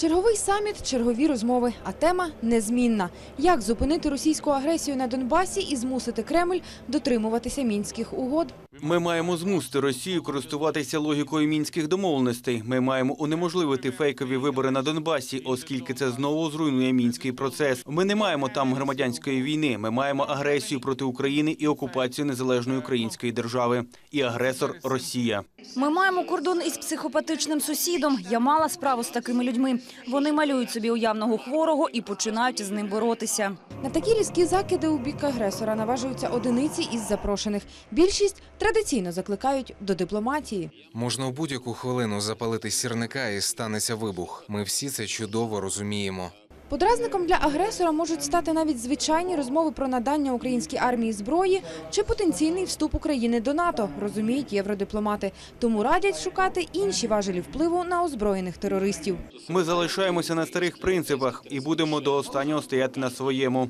Черговий саміт, чергові розмови, а тема незмінна: як зупинити російську агресію на Донбасі і змусити Кремль дотримуватися мінських угод. Ми маємо змусити Росію користуватися логікою мінських домовленостей. Ми маємо унеможливити фейкові вибори на Донбасі, оскільки це знову зруйнує мінський процес. Ми не маємо там громадянської війни. Ми маємо агресію проти України і окупацію незалежної української держави. І агресор Росія. Ми маємо кордон із психопатичним сусідом. Я мала справу з такими людьми. Вони малюють собі уявного хворого і починають з ним боротися. На такі різкі закиди у бік агресора наважуються одиниці із запрошених. Більшість традиційно закликають до дипломатії. Можна в будь-яку хвилину запалити сірника і станеться вибух. Ми всі це чудово розуміємо. Подразником для агресора можуть стати навіть звичайні розмови про надання українській армії зброї чи потенційний вступ України до НАТО, розуміють євродипломати. Тому радять шукати інші важелі впливу на озброєних терористів. Ми залишаємося на старих принципах і будемо до останнього стояти на своєму.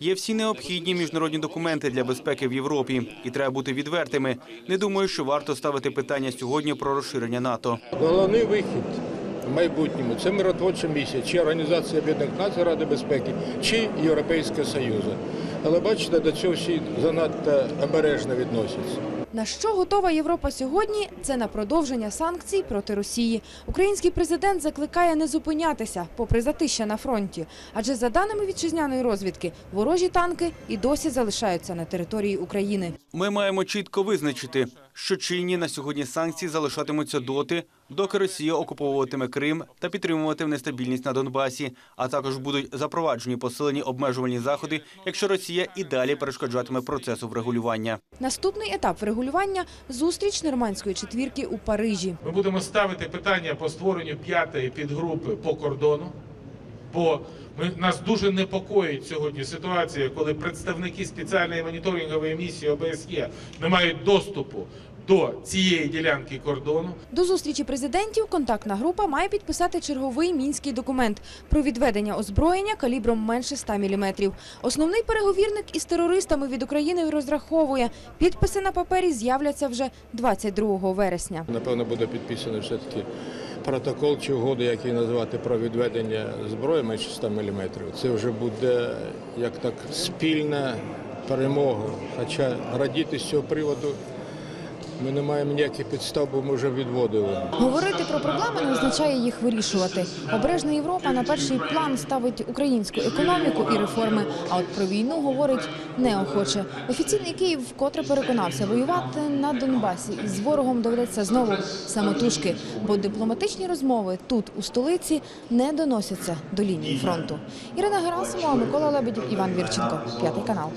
Є всі необхідні міжнародні документи для безпеки в Європі, і треба бути відвертими. Не думаю, що варто ставити питання сьогодні про розширення НАТО. Головний вихід в майбутньому це миротворча місія, чи Організація Об'єднаних Націй Ради безпеки, чи Європейського Союзу. Але бачите, до цього всі занадто обережно відносяться. На що готова Європа сьогодні? Це на продовження санкцій проти Росії. Український президент закликає не зупинятися, попри затища на фронті. Адже за даними вітчизняної розвідки, ворожі танки і досі залишаються на території України. Ми маємо чітко визначити, що чинні на сьогодні санкції залишатимуться доти, доки Росія окуповуватиме Крим та підтримуватиме нестабільність на Донбасі, а також будуть запроваджені посилені обмежувальні заходи, якщо Росія і далі перешкоджатиме процесу врегулювання. Наступний етап врегулювання зустріч нормандської четвірки у Парижі. Ми будемо ставити питання по створенню п'ятої підгрупи по кордону. Бо ми нас дуже непокоїть сьогодні ситуація, коли представники спеціальної моніторингової місії ОБСЄ не мають доступу до цієї ділянки кордону. До зустрічі президентів контактна група має підписати черговий мінський документ про відведення озброєння калібром менше 100 мм. Основний переговірник із терористами від України розраховує, підписи на папері з'являться вже 22 вересня. Напевно, буде підписаний все-таки протокол чи угоду, як її назвати, про відведення зброї менше 100 мм. Це вже буде як так спільна перемога. Хоча радіти з цього приводу ми не маємо ніяких підстав, бо ми вже відводили. Говорити про проблеми не означає їх вирішувати. Обережна Європа на перший план ставить українську економіку і реформи. А от про війну говорить неохоче. Офіційний Київ вкотре переконався, воювати на Донбасі із ворогом доведеться знову самотужки, бо дипломатичні розмови тут у столиці не доносяться до лінії фронту. Ірина Герасимова, Микола Лебедів, Іван Вірченко, п'ятий канал.